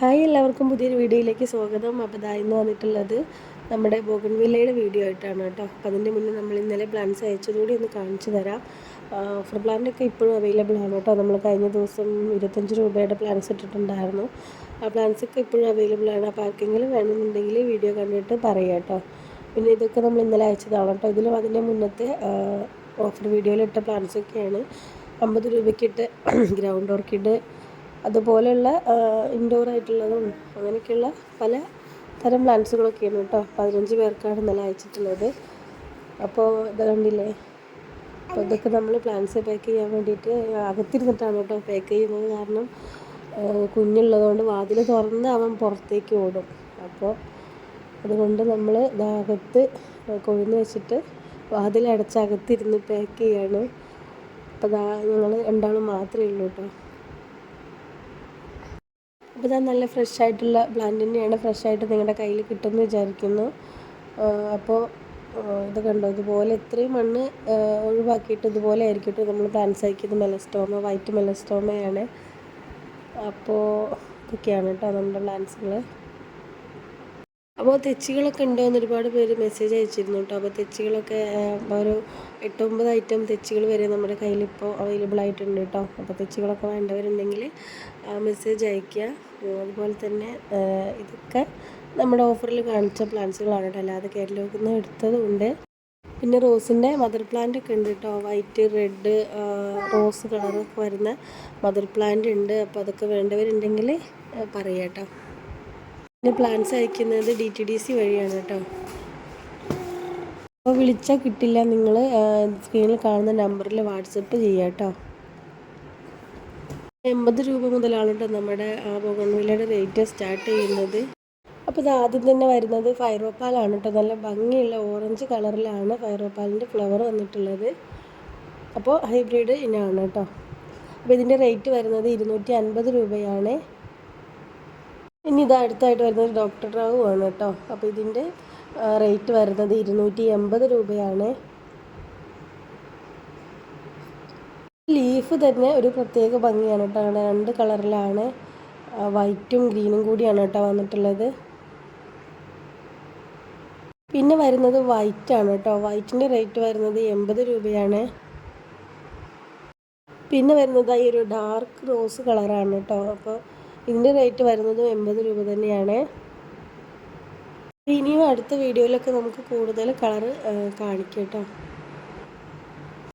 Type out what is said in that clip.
Hi എല്ലാവർക്കും പുതിയൊരു വീഡിയോയിലേക്ക് സ്വാഗതം. അപ്പോൾ ഇതായിരുന്നു വന്നിട്ടുള്ളത് നമ്മുടെ ബോഗൻവില്ലയുടെ വീഡിയോ ആയിട്ടാണ് കേട്ടോ. അപ്പോൾ അതിന്റെ മുന്നേ നമ്മൾ ഇന്നലെ പ്ലാൻസ് അയച്ചതുകൂടി ഒന്ന് കാണിച്ചു തരാം. ഓഫർ പ്ലാന്റൊക്കെ ഇപ്പോഴും അവൈലബിൾ ആണ് കേട്ടോ. നമ്മൾ കഴിഞ്ഞ ദിവസം ഇരുപത്തഞ്ച് രൂപയുടെ പ്ലാൻസ് ഇട്ടിട്ടുണ്ടായിരുന്നു. ആ പ്ലാൻസ് ഒക്കെ ഇപ്പോഴും അവൈലബിൾ ആണ്. അപ്പോൾ ആർക്കെങ്കിലും വേണമെന്നുണ്ടെങ്കിൽ വീഡിയോ കണ്ടിട്ട് പറയാം കേട്ടോ. പിന്നെ ഇതൊക്കെ നമ്മൾ ഇന്നലെ അയച്ചതാണ് കേട്ടോ. ഇതിലും അതിന്റെ മുന്നത്തെ ഓഫർ വീഡിയോയിലിട്ട പ്ലാന്റ്സൊക്കെയാണ് അമ്പത് രൂപയ്ക്കിട്ട് ഗ്രൗണ്ട് ഓർക്കിഡ് അതുപോലെയുള്ള ഇൻഡോർ ആയിട്ടുള്ളതും അങ്ങനെയൊക്കെയുള്ള പല തരം പ്ലാന്റ്സുകളൊക്കെയാണ് കേട്ടോ പതിനഞ്ച് പേർക്കാണ് ഇന്നലെ അയച്ചിട്ടുള്ളത്. അപ്പോൾ ഇത് കണ്ടില്ലേ? അപ്പോൾ ഇതൊക്കെ നമ്മൾ പ്ലാന്റ്സ് പാക്ക് ചെയ്യാൻ വേണ്ടിയിട്ട് അകത്തിരുന്നിട്ടാണ് കേട്ടോ പാക്ക് ചെയ്യുന്നത്. കാരണം കുഞ്ഞുള്ളതുകൊണ്ട് വാതിൽ തുറന്ന് അവൻ പുറത്തേക്ക് ഓടും. അപ്പോൾ അതുകൊണ്ട് നമ്മൾ ഇതകത്ത് കൊഴുന്ന് വെച്ചിട്ട് വാതിൽ അടച്ച് അകത്തിരുന്ന് പാക്ക് ചെയ്യാണ്. അപ്പോൾ ഞങ്ങൾ രണ്ടാളും മാത്രമേ ഉള്ളൂ കേട്ടോ. അപ്പോൾ ഇതാ നല്ല ഫ്രഷ് ആയിട്ടുള്ള പ്ലാന്റ് തന്നെയാണ്. ഫ്രഷ് ആയിട്ട് നിങ്ങളുടെ കയ്യിൽ കിട്ടുമെന്ന് വിചാരിക്കുന്നു. അപ്പോൾ ഇത് കണ്ടോ? ഇതുപോലെ ഇത്രയും മണ്ണ് ഒഴിവാക്കിയിട്ട് ഇതുപോലെ ആയിരിക്കട്ടെ നമ്മൾ പ്ലാന്റ്സ് അയക്കുന്നത് മെലസ്റ്റോമ വൈറ്റ് മെലസ്റ്റോമയാണ് അപ്പോൾ ഇതൊക്കെയാണ് കേട്ടോ നമ്മുടെ പ്ലാന്റ്സുകൾ അപ്പോൾ തെച്ചികളൊക്കെ ഉണ്ടോ എന്ന് ഒരുപാട് പേര് മെസ്സേജ് അയച്ചിരുന്നു കേട്ടോ. അപ്പോൾ തെച്ചികളൊക്കെ ഒരു എട്ടൊമ്പത് ഐറ്റം തെച്ചികൾ വരെ നമ്മുടെ കയ്യിൽ ഇപ്പോൾ അവൈലബിൾ ആയിട്ടുണ്ട് കേട്ടോ. അപ്പോൾ തെച്ചികളൊക്കെ വേണ്ടവരുണ്ടെങ്കിൽ മെസ്സേജ് അയയ്ക്കുക. അതുപോലെ തന്നെ ഇതൊക്കെ നമ്മുടെ ഓഫറിൽ കാണിച്ച പ്ലാന്റ്സുകളാണ് കേട്ടോ. അല്ലാതെ കാറ്റലോഗിൽ നിന്ന് എടുത്തതുണ്ട്. പിന്നെ റോസിന്റെ മദർ പ്ലാന്റ് ഒക്കെ ഉണ്ട് കേട്ടോ. വൈറ്റ് റെഡ് റോസ് കളറൊക്കെ വരുന്ന മദർ പ്ലാന്റ് ഉണ്ട്. അപ്പോൾ അതൊക്കെ വേണ്ടവരുണ്ടെങ്കിൽ പറയാം കേട്ടോ. പിന്നെ പ്ലാൻസ് അയക്കുന്നത് ഡി ടി ഡി സി വഴിയാണ് കേട്ടോ. അപ്പോൾ വിളിച്ചാൽ കിട്ടില്ല. നിങ്ങൾ സ്ക്രീനിൽ കാണുന്ന നമ്പറിൽ വാട്സപ്പ് ചെയ്യുക കേട്ടോ എൺപത് രൂപ മുതലാണ് കേട്ടോ നമ്മുടെ ആ ബോഗൺവില്ലയുടെ റേറ്റ് സ്റ്റാർട്ട് ചെയ്യുന്നത്. അപ്പോൾ ഇത് ആദ്യം തന്നെ വരുന്നത് ഫൈറോപ്പാലാണ് കേട്ടോ നല്ല ഭംഗിയുള്ള ഓറഞ്ച് കളറിലാണ് ഫൈറോപ്പാലിന്റെ ഫ്ലവർ വന്നിട്ടുള്ളത്. അപ്പോൾ ഹൈബ്രിഡ് ഇനാണ് കേട്ടോ അപ്പോൾ ഇതിന്റെ റേറ്റ് വരുന്നത് ഇരുന്നൂറ്റി അൻപത് രൂപയാണ്. ഇനി ഇത് അടുത്തായിട്ട് വരുന്നത് ഡോക്ടർ റാവു ആണ് കേട്ടോ. അപ്പോൾ ഇതിന്റെ റേറ്റ് വരുന്നത് ഇരുന്നൂറ്റി എൺപത് രൂപയാണ്. ലീഫ് തന്നെ ഒരു പ്രത്യേക ഭംഗിയാണ് കേട്ടോ. രണ്ട് കളറിലാണ് വൈറ്റും ഗ്രീനും കൂടിയാണ് കേട്ടോ വന്നിട്ടുള്ളത്. പിന്നെ വരുന്നത് വൈറ്റ് ആണ് കേട്ടോ. വൈറ്റിന്റെ റേറ്റ് വരുന്നത് എൺപത് രൂപയാണ്. പിന്നെ വരുന്നത് ഈ ഒരു ഡാർക്ക് റോസ് കളറാണ് കേട്ടോ. അപ്പോൾ ഇതിന്റെ റേറ്റ് വരുന്നത് എൺപത് രൂപ തന്നെയാണ്. ഇനിയും അടുത്ത വീഡിയോയിലൊക്കെ നമുക്ക് കൂടുതൽ കളർ കാണിക്കാം കേട്ടോ.